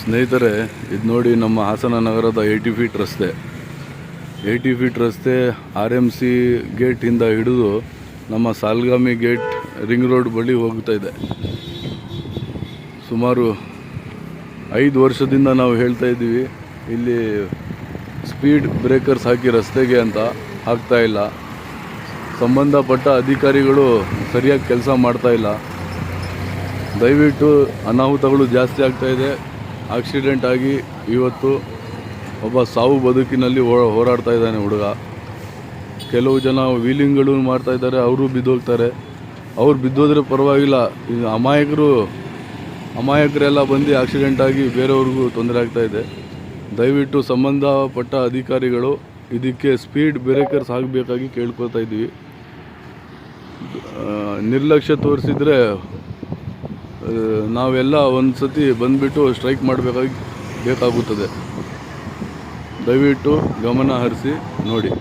ಸ್ನೇಹಿತರೆ, ಇದು ನೋಡಿ ನಮ್ಮ ಹಾಸನ ನಗರದ ಏಯ್ಟಿ ಫೀಟ್ ರಸ್ತೆ. ಏಯ್ಟಿ ಫೀಟ್ ರಸ್ತೆ ಆರ್ ಎಂ ಸಿ ಗೇಟಿಂದ ಹಿಡಿದು ನಮ್ಮ ಸಾಲ್ಗಾಮಿ ಗೇಟ್ ರಿಂಗ್ ರೋಡ್ ಬಳಿ ಹೋಗ್ತಾ ಇದೆ. ಸುಮಾರು ಐದು ವರ್ಷದಿಂದ ನಾವು ಹೇಳ್ತಾ ಇದ್ದೀವಿ, ಇಲ್ಲಿ ಸ್ಪೀಡ್ ಬ್ರೇಕರ್ಸ್ ಹಾಕಿ ರಸ್ತೆಗೆ ಅಂತ ಹಾಕ್ತಾ ಇಲ್ಲ. ಸಂಬಂಧಪಟ್ಟ ಅಧಿಕಾರಿಗಳು ಸರಿಯಾಗಿ ಕೆಲಸ ಮಾಡ್ತಾ ಇಲ್ಲ. ದಯವಿಟ್ಟು ಅನಾಹುತಗಳು ಜಾಸ್ತಿ ಆಗ್ತಾಯಿದೆ ಆಕ್ಸಿಡೆಂಟ್ ಆಗಿ ಇವತ್ತು ಒಬ್ಬ ಸಾವು ಬದುಕಿನಲ್ಲಿ ಹೋರಾಡ್ತಾ ಇದ್ದಾನೆ ಹುಡುಗ. ಕೆಲವು ಜನ ವೀಲಿಂಗ್ಗಳು ಮಾಡ್ತಾ ಇದ್ದಾರೆ, ಅವರು ಬಿದ್ದೋಗ್ತಾರೆ. ಅವ್ರು ಬಿದ್ದೋದ್ರೆ ಪರವಾಗಿಲ್ಲ. ಇದು ಅಮಾಯಕರು, ಅಮಾಯಕರೆಲ್ಲ ಬಂದು ಆಕ್ಸಿಡೆಂಟ್ ಆಗಿ ಬೇರೆಯವ್ರಿಗೂ ತೊಂದರೆ ಆಗ್ತಾಯಿದೆ ದಯವಿಟ್ಟು ಸಂಬಂಧಪಟ್ಟ ಅಧಿಕಾರಿಗಳು ಇದಕ್ಕೆ ಸ್ಪೀಡ್ ಬ್ರೇಕರ್ಸ್ ಆಗಬೇಕಾಗಿ ಕೇಳ್ಕೊಳ್ತಾ ಇದ್ದೀವಿ. ನಿರ್ಲಕ್ಷ್ಯ ತೋರಿಸಿದ್ರೆ ನಾವೆಲ್ಲ ಒಂದು ಸತಿ ಬಂದುಬಿಟ್ಟು ಸ್ಟ್ರೈಕ್ ಮಾಡಬೇಕಾಗಿ ಬೇಕಾಗುತ್ತದೆ. ದಯವಿಟ್ಟು ಗಮನ ಹರಿಸಿ ನೋಡಿ.